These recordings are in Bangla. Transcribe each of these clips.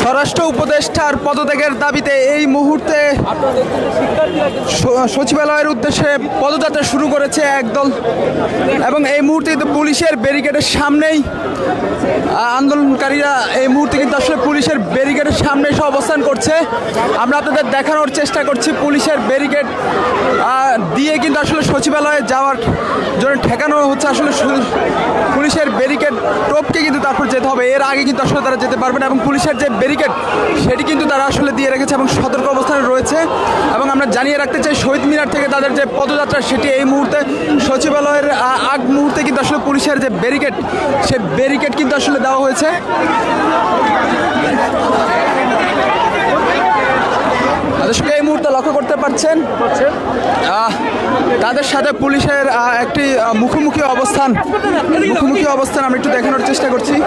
স্বরাষ্ট্র উপদেষ্টার পদত্যাগের দাবিতে এই মুহূর্তে সচিবালয়ের উদ্দেশ্যে পদযাত্রা শুরু করেছে একদল। এবং এই মুহূর্তে কিন্তু পুলিশের ব্যারিকেডের সামনেই আন্দোলনকারীরা এই মুহূর্তে কিন্তু আসলে পুলিশের ব্যারিকেডের সামনে এসে অবস্থান করছে। আমরা আপনাদের দেখানোর চেষ্টা করছি পুলিশের ব্যারিকেড দিয়ে কিন্তু আসলে সচিবালয়ে যাওয়ার জন্য ঠেকানো হচ্ছে। আসলে পুলিশের ব্যারিকেড টোপকে কিন্তু তারপর যেতে হবে। এর আগে কিন্তু আসলে তারা যেতে পারবে না এবং পুলিশের যে ব্যারিকেড সেটি কিন্তু তারা আসলে দিয়ে রেখেছে এবং সতর্ক অবস্থানে রয়েছে। এবং আমরা জানিয়ে রাখতে চাই, শহীদ মিনার থেকে তাদের যে পদযাত্রা, সেটি এই মুহূর্তে সচিবালয়ের আগ মুহূর্তে কিন্তু আসলে পুলিশের যে ব্যারিকেড সে ব্যারিকেড কিন্তু আসলে দেওয়া হয়েছে দর্শক এই পারছেন? আহ, তাদের সাথে পুলিশের একটি মুখোমুখি অবস্থান। মুখোমুখি অবস্থান আমি একটু দেখানোর চেষ্টা করছি।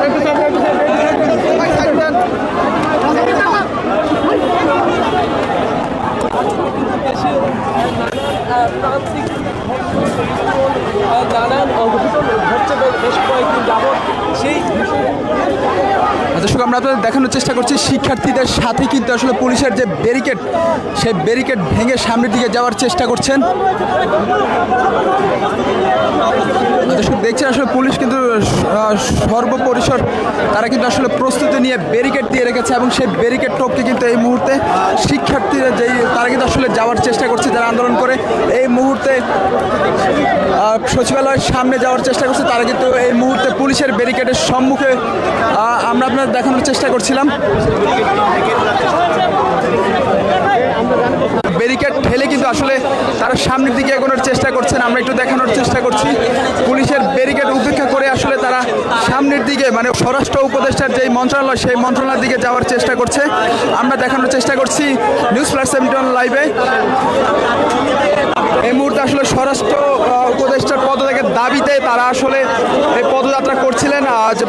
নানান বেশ- বেশ কয়েকদিন যাবৎ সেই দর্শক আমরা আপনাদের দেখানোর চেষ্টা করছি, শিক্ষার্থীদের সাথে কিন্তু আসলে পুলিশের যে ব্যারিকেড সেই ব্যারিকেড ভেঙে সামনের দিকে যাওয়ার চেষ্টা করছেন। দেখছেন আসলে পুলিশ কিন্তু সর্বপরিসর তারা কিন্তু আসলে প্রস্তুতি নিয়ে ব্যারিকেড দিয়ে রেখেছে এবং সেই ব্যারিকেড টোপকে কিন্তু এই মুহূর্তে শিক্ষার্থীরা যেই, তারা কিন্তু আসলে যাওয়ার চেষ্টা করছে, যারা আন্দোলন করে এই মুহূর্তে সচিবালয়ের সামনে যাওয়ার চেষ্টা করছে, তারা কিন্তু এই মুহূর্তে পুলিশের ব্যারিকেডের সম্মুখে আমরা আপনার দেখানোর চেষ্টা করছিলাম। ব্যারিকেড ঠেলে কিন্তু আসলে তারা সামনের দিকে এগোনোর চেষ্টা করছেন, আমরা একটু দেখানোর চেষ্টা করছি পুলিশের ব্যারিকেড উপেক্ষা করে আসলে তারা সামনের দিকে মানে স্বরাষ্ট্র উপদেষ্টার যেই মন্ত্রণালয়, সেই মন্ত্রণালয়ের দিকে যাওয়ার চেষ্টা করছে। আমরা দেখানোর চেষ্টা করছি নিউজ প্লাস সেভেন্টি লাইভে। এই মুহূর্তে আসলে স্বরাষ্ট্র উপদেষ্টার পদত্যাগের দাবিতে তারা আসলে এই পদযাত্রা করছিলেন। আজ